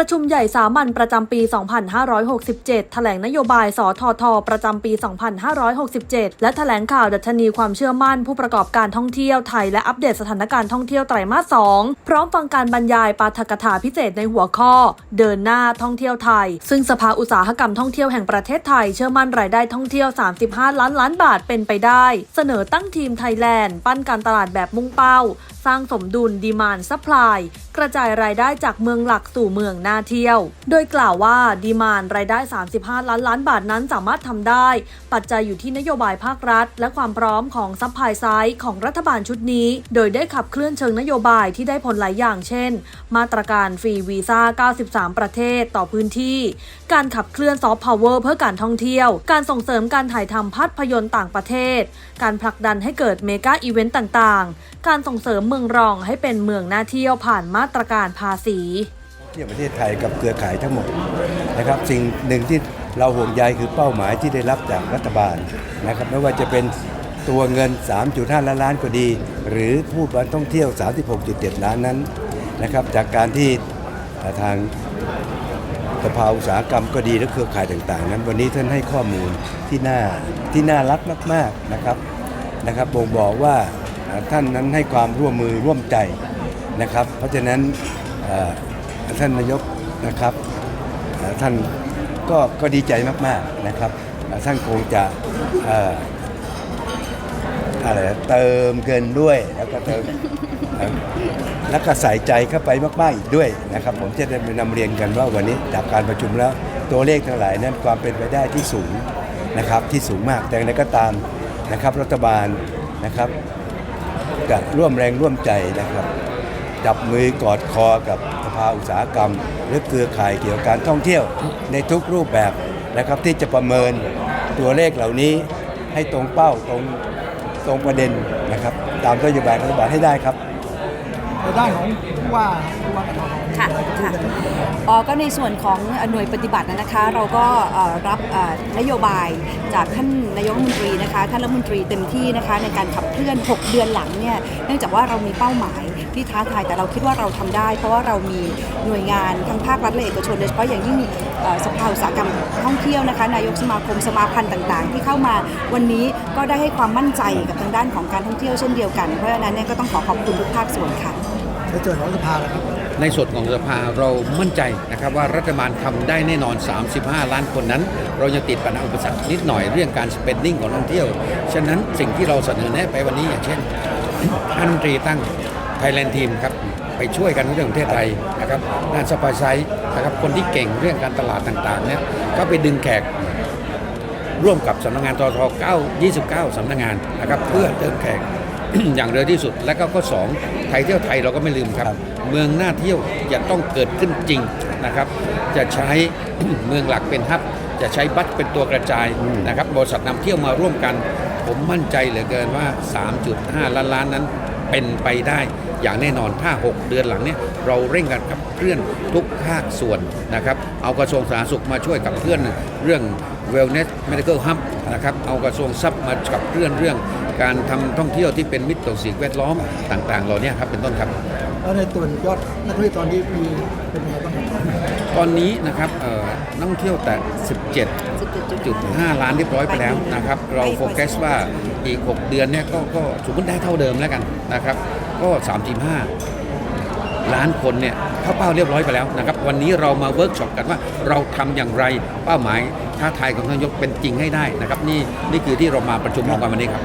ประชุมใหญ่สามัญประจำปี 2567 แถลงนโยบาย สทท ประจำปี 2567 และแถลงข่าวดัชนีความเชื่อมั่นผู้ประกอบการท่องเที่ยวไทย และอัปเดตสถานการณ์ท่องเที่ยวไตรมาส 2 พร้อมฟังการบรรยายปาฐกถาพิเศษในหัวข้อ เดินหน้าท่องเที่ยวไทย ซึ่งสภาอุตสาหกรรมท่องเที่ยวแห่งประเทศไทยเชื่อมั่นรายได้ท่องเที่ยว 35 ล้านล้านบาทเป็นไปได้ เสนอตั้งทีมไทยแลนด์ปั้นการตลาดแบบมุ่งเป้า สร้างสมดุลดีมานซัพพลายกระจายรายได้จากเมืองหลักสู่เมืองน่าเที่ยว โดยกล่าวว่าดีมานรายได้ 35 ล้านล้านบาทนั้นสามารถทำได้ ปัจจัยอยู่ที่นโยบายภาครัฐ และความพร้อมของซัพพลายไซด์ของรัฐบาลชุดนี้ โดยได้ขับเคลื่อนเชิงนโยบายที่ได้ผลหลายอย่างเช่น มาตรการฟรีวีซ่า 93 ประเทศต่อพื้นที่ การขับเคลื่อนซอฟต์พาวเวอร์เพื่อการท่องเที่ยว การส่งเสริมการถ่ายทำภาพยนตร์ต่างประเทศ การผลักดันให้เกิดเมกาอีเวนต์ต่างๆ การส่งเสริมเมืองรองให้เป็นเมืองน่าเที่ยวผ่านมาตรการภาษี ที่ยวประเทศไทยกับเครือข่ายทั้งหมดนะครับสิ่งหนึ่งที่เราห่วงใยคือเป้าหมายที่ได้รับจากรัฐบาลนะครับไม่ว่าจะเป็นตัวเงิน 3.5 ล้านล้านก็ดี หรือผู้มาท่องเที่ยว 36.7 ล้านนั้นนะครับจากการที่ทางสภาอุตสาหกรรมก็ดีและเครือข่ายต่างๆ นั้น วันนี้ท่านให้ข้อมูลที่น่าที่น่ารักมากๆนะครับนะครับบ่งบอกว่าท่านนั้นให้ความร่วมมือร่วมใจนะครับ เพราะฉะนั้น ท่านนายกนะครับท่านก็ก็ดีใจมากๆนะครับท่านคงจะอะไรนะเติมเกินด้วยแล้วก็เติมแล้วก็ใส่ใจเข้าไปมากๆอีกด้วยนะครับ ผมจะได้ไปนำเรียนกันว่าวันนี้จากการประชุมแล้วตัวเลขทั้งหลายนั้นความเป็นไปได้ที่สูงนะครับที่สูงมากแต่อย่างไรก็ตามนะครับ รัฐบาลนะครับจะร่วมแรงร่วมใจนะครับ จับมือกอดคอกับ ภาอุตสาหกรรม หรือเครือข่ายเกี่ยวกับการท่องเที่ยวในทุกรูปแบบนะครับที่จะประเมินตัวเลขเหล่านี้ให้ตรงเป้าตรงตรงประเด็นนะครับ ตามนโยบายรัฐบาลให้ได้ครับในด้านของผู้ว่าผู้ว่ากทม ค่ะค่ะอ๋อก็ในส่วนของหน่วยปฏิบัตินะคะ เราก็รับนโยบายจากท่านนายกรัฐมนตรีนะคะท่านรัฐมนตรีเต็มที่นะคะในการขับเคลื่อน 6 เดือนหลังเนี่ยเนื่องจากว่าเรามีเป้าหมายที่ท้าทายแต่เราคิดว่าเราทำได้ เพราะว่าเรามีหน่วยงานทั้งภาครัฐและเอกชนโดยเฉพาะอย่างยิ่งสภาอุตสาหกรรมท่องเที่ยวนะคะ นายกสมาคมสมาพันธ์ต่าง ๆ ที่เข้ามาวันนี้ก็ได้ให้ความมั่นใจกับทางด้านของการท่องเที่ยวเช่นเดียวกันเพราะฉะนั้นเนี่ยก็ต้องขอขอบคุณทุกภาคส่วนค่ะ ในส่วนของสภาครับ ในส่วนของสภาเรามั่นใจนะครับว่ารัฐบาลทำได้แน่นอน 35 ล้านคนนั้น เรายังติดปัญหาอุปสรรคนิดหน่อยเรื่องการ spending ของท่องเที่ยว ฉะนั้นสิ่งที่เราเสนอแนะไปวันนี้อย่างเช่นท่านรันตรีตั้ง Thailand Team ครับไปช่วยกันเรื่องประเทศไทยนะครับด้านสปายไซด์นะครับคนที่เก่งเรื่องการตลาดต่างๆเนี่ยก็ไปดึงแขกร่วมกับสำนักงานทท9 29สำนักงานนะครับเพื่อเติมแขก อย่างเร็วที่สุด และก็ข้อ2ไทยเที่ยวไทยเราก็ไม่ลืมครับ เมืองน่าเที่ยวจะต้องเกิดขึ้นจริงนะครับ จะใช้เมืองหลักเป็นฮับ จะใช้บัตรเป็นตัวกระจายนะครับบริษัทนำเที่ยวมาร่วมกัน ผมมั่นใจเหลือเกินว่า 3.5 ล้านล้านนั้นเป็นไปได้อย่างแน่นอนถ้า 6 เดือนหลังเนี่ยเราเร่งกันกับเคลื่อนทุกภาคส่วนนะครับ เอากระทรวงสาธารณสุขมาช่วยกับเคลื่อนเรื่อง wellness medical hub นะครับเอากระทรวงทรัพย์มากับเคลื่อนเรื่อง การทำท่องเที่ยวที่เป็นมิตรต่อสิ่งแวดล้อมต่างๆเหล่านี้ครับเป็นต้นครับแล้วในตัวยอดนักท่องเที่ยวตอนนี้มีเป็นยังไงบ้างครับตอนนี้นะครับนักท่องเที่ยวแต่ 17.5 ล้านเรียบร้อยไปแล้วนะครับเราโฟกัสว่าอีก 6 เดือนเนี่ยก็ก็สมมติได้เท่าเดิมแล้วกันนะครับก็ 35 ล้านคนเนี่ยเข้าเป้าเรียบร้อยไปแล้วนะครับวันนี้เรามาเวิร์กช็อปกันว่าเราทำอย่างไรเป้าหมายท้าทายของท่านยกเป็นจริงให้ได้นะครับนี่นี่คือที่เรามาประชุมร่วมกันวันนี้ครับ